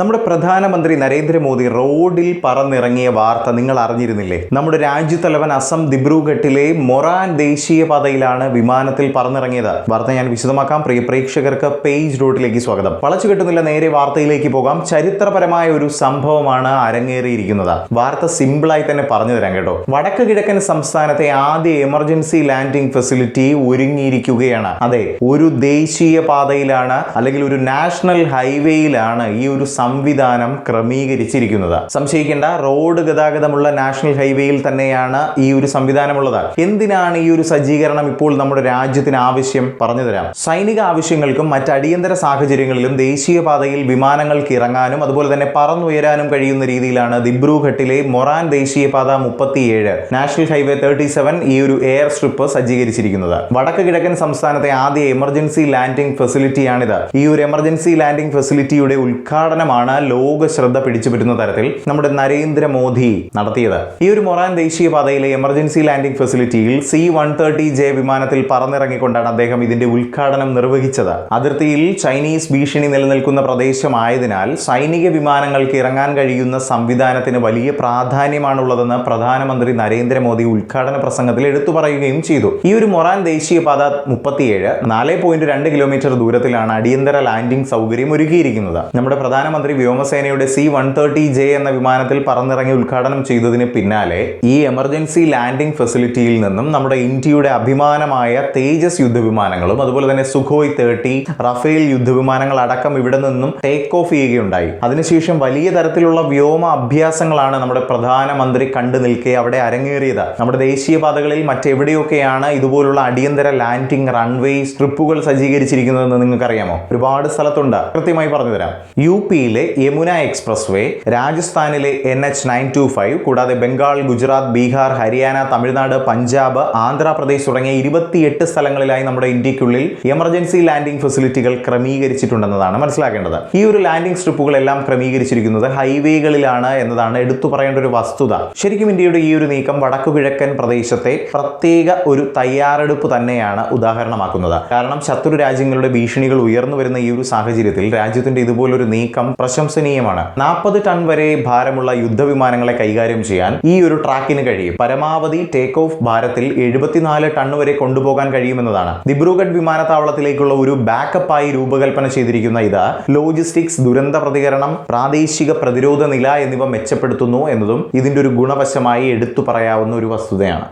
നമ്മുടെ പ്രധാനമന്ത്രി നരേന്ദ്രമോദി റോഡിൽ പറന്നിറങ്ങിയ വാർത്ത നിങ്ങൾ അറിഞ്ഞിരുന്നില്ലേ? നമ്മുടെ രാജ്യത്തലവൻ അസം ദിബ്രുഘട്ടിലെ മൊറാൻ ദേശീയപാതയിലാണ് വിമാനത്തിൽ പറന്നിറങ്ങിയത്. വാർത്ത ഞാൻ വിശദമാക്കാം. പ്രിയ പ്രേക്ഷകർക്ക് പേജ് റോഡിലേക്ക് സ്വാഗതം. വളച്ചു കെട്ടുന്നില്ല നേരെ വാർത്തയിലേക്ക് പോകാം. ചരിത്രപരമായ ഒരു സംഭവമാണ് അരങ്ങേറിയിരിക്കുന്നത്. വാർത്ത സിമ്പിളായി തന്നെ പറഞ്ഞു തരാം കേട്ടോ. വടക്ക് കിഴക്കൻ സംസ്ഥാനത്തെ ആദ്യ എമർജൻസി ലാൻഡിംഗ് ഫെസിലിറ്റി ഒരുങ്ങിയിരിക്കുകയാണ്. അതെ ഒരു ദേശീയ പാതയിലാണ് അല്ലെങ്കിൽ ഒരു നാഷണൽ ഹൈവേയിലാണ് ഈ ഒരു സംവിധാനം ക്രമീകരിച്ചിരിക്കുന്നത്. സംശയിക്കേണ്ട റോഡ് ഗതാഗതമുള്ള നാഷണൽ ഹൈവേയിൽ തന്നെയാണ് ഈ ഒരു സംവിധാനമുള്ളത്. എന്തിനാണ് ഈ ഒരു സജ്ജീകരണം ഇപ്പോൾ നമ്മുടെ രാജ്യത്തിന് ആവശ്യം? പറഞ്ഞു തരാം. സൈനിക ആവശ്യങ്ങൾക്കും മറ്റ് അടിയന്തര സാഹചര്യങ്ങളിലും ദേശീയപാതയിൽ വിമാനങ്ങൾക്ക് ഇറങ്ങാനും അതുപോലെ തന്നെ പറന്നുയരാനും കഴിയുന്ന രീതിയിലാണ് ദിബ്രൂഘട്ടിലെ മൊറാൻ ദേശീയപാത മുപ്പത്തിയേഴ് നാഷണൽ ഹൈവേ തേർട്ടി സെവൻ ഈ ഒരു എയർ സ്ട്രിപ്പ് സജ്ജീകരിച്ചിരിക്കുന്നത്. വടക്ക് കിഴക്കൻ സംസ്ഥാനത്തെ ആദ്യ എമർജൻസി ലാൻഡിംഗ് ഫെസിലിറ്റിയാണിത്. ഈ ഒരു എമർജൻസി ലാൻഡിംഗ് ഫെസിലിറ്റിയുടെ ഉദ്ഘാടനമാണ് ലോക ശ്രദ്ധ പിടിച്ചു പറ്റുന്ന തരത്തിൽ നമ്മുടെ നരേന്ദ്രമോദി നടത്തിയത്. ഈ ഒരു മൊറാൻ ദേശീയപാതയിലെ എമർജൻസി ലാൻഡിംഗ് ഫെസിലിറ്റിയിൽ സി വൺ തേർട്ടി ജെ വിമാനത്തിൽ പറന്നിറങ്ങിക്കൊണ്ടാണ് അദ്ദേഹം ഇതിന്റെ ഉദ്ഘാടനം നിർവഹിച്ചത്. അതിർത്തിയിൽ ചൈനീസ് ഭീഷണി നിലനിൽക്കുന്ന പ്രദേശമായതിനാൽ സൈനിക വിമാനങ്ങൾക്ക് ഇറങ്ങാൻ കഴിയുന്ന സംവിധാനത്തിന് വലിയ പ്രാധാന്യമാണുള്ളതെന്ന് പ്രധാനമന്ത്രി നരേന്ദ്രമോദി ഉദ്ഘാടന പ്രസംഗത്തിൽ എടുത്തു പറയുകയും ചെയ്തു. ഈ ഒരു മൊറാൻ ദേശീയപാത മുപ്പത്തിയേഴ് നാല് പോയിന്റ് രണ്ട് കിലോമീറ്റർ ദൂരത്തിലാണ് അടിയന്തര ലാൻഡിംഗ് സൗകര്യം ഒരുക്കിയിരിക്കുന്നത്. നമ്മുടെ പ്രധാനമന്ത്രി വ്യോമസേനയുടെ സി വൺ തേർട്ടി ജെ എന്ന വിമാനത്തിൽ പറന്നിറങ്ങി ഉദ്ഘാടനം ചെയ്തതിന് പിന്നാലെ ഈ എമർജൻസി ലാൻഡിംഗ് ഫെസിലിറ്റിയിൽ നിന്നും നമ്മുടെ ഇന്ത്യയുടെ അഭിമാനമായ തേജസ് യുദ്ധവിമാനങ്ങളും അതുപോലെ തന്നെ സുഖോയ് തേർട്ടി റഫേൽ യുദ്ധവിമാനങ്ങൾ അടക്കം ഇവിടെ നിന്നും ടേക്ക് ഓഫ് ചെയ്യുകയുണ്ടായി. അതിനുശേഷം വലിയ തരത്തിലുള്ള വ്യോമ അഭ്യാസങ്ങളാണ് നമ്മുടെ പ്രധാനമന്ത്രി കണ്ടു നിൽക്കെ അവിടെ അരങ്ങേറിയത്. നമ്മുടെ ദേശീയപാതകളിൽ മറ്റെവിടെയൊക്കെയാണ് ഇതുപോലുള്ള അടിയന്തര ലാൻഡിംഗ് റൺവേ സ്ട്രിപ്പുകൾ സജ്ജീകരിച്ചിരിക്കുന്നതെന്ന് നിങ്ങൾക്കറിയാമോ? ഒരുപാട് സ്ഥലത്തുണ്ട്. കൃത്യമായി പറഞ്ഞുതരാം യു യു പിയിലെ യമുന എക്സ്പ്രസ് വേ രാജസ്ഥാനിലെ N H nine two five കൂടാതെ ബംഗാൾ ഗുജറാത്ത് ബീഹാർ ഹരിയാന തമിഴ്നാട് പഞ്ചാബ് ആന്ധ്രാപ്രദേശ് തുടങ്ങിയ ഇരുപത്തിയെട്ട് സ്ഥലങ്ങളിലായി നമ്മുടെ ഇന്ത്യക്കുള്ളിൽ എമർജൻസി ലാൻഡിംഗ് ഫെസിലിറ്റികൾ ക്രമീകരിച്ചിട്ടുണ്ടെന്നതാണ് മനസ്സിലാക്കേണ്ടത്. ഈ ഒരു ലാൻഡിംഗ് സ്ട്രിപ്പുകളെല്ലാം ക്രമീകരിച്ചിരിക്കുന്നത് ഹൈവേകളിലാണ് എന്നതാണ് എടുത്തു പറയേണ്ട ഒരു വസ്തുത. ശരിക്കും ഇന്ത്യയുടെ ഈ ഒരു നീക്കം വടക്കു കിഴക്കൻ പ്രദേശത്തെ പ്രത്യേക ഒരു തയ്യാറെടുപ്പ് തന്നെയാണ് ഉദാഹരണമാക്കുന്നത്. കാരണം ശത്രു രാജ്യങ്ങളുടെ ഭീഷണികൾ ഉയർന്നു വരുന്ന ഈ ഒരു സാഹചര്യത്തിൽ രാജ്യത്തിന്റെ ഇതുപോലൊരു നീക്കം പ്രശംസനീയമാണ്. നാൽപ്പത് ടൺ വരെ ഭാരമുള്ള യുദ്ധവിമാനങ്ങളെ കൈകാര്യം ചെയ്യാൻ ഈ ഒരു ട്രാക്കിന് കഴിയും. പരമാവധി ടേക്ക് ഓഫ് ഭാരത്തിൽ എഴുപത്തിനാല് ടൺ വരെ കൊണ്ടുപോകാൻ കഴിയുമെന്നതാണ്. ദിബ്രുഗഡ് വിമാനത്താവളത്തിലേക്കുള്ള ഒരു ബാക്കപ്പായി രൂപകൽപ്പന ചെയ്തിരിക്കുന്ന ഇത് ലോജിസ്റ്റിക്സ് ദുരന്ത പ്രതികരണം പ്രാദേശിക പ്രതിരോധ നില എന്നിവ മെച്ചപ്പെടുത്തുന്നു എന്നതും ഇതിന്റെ ഒരു ഗുണവശമായി എടുത്തു പറയാവുന്ന ഒരു വസ്തുതയാണ്.